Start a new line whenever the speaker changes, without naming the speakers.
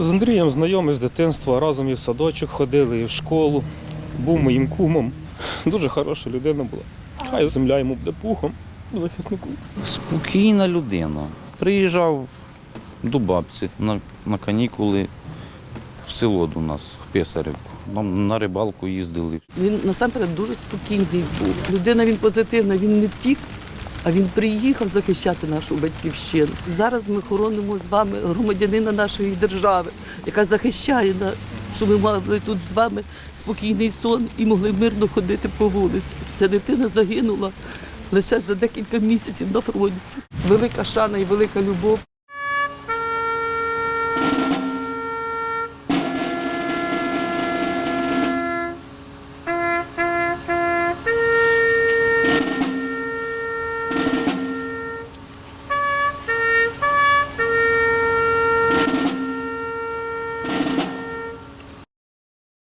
Андрієм знайомий з дитинства, разом і в садочок ходили, і в школу. Був моїм кумом. Дуже хороша людина була. Хай земля йому буде пухом, захиснику.
Спокійна людина. Приїжджав до бабці на, на канікули в село до нас, в Писарівку. Нам на рибалку їздили.
Він насамперед дуже спокійний був. Людина він позитивна, він не втік, а він приїхав захищати нашу батьківщину. Зараз ми хоронимо з вами громадянина нашої держави, яка захищає нас, щоб ми мали тут з вами спокійний сон і могли мирно ходити по вулиці. Ця дитина загинула лише за декілька місяців на фронті. Велика шана і велика любов.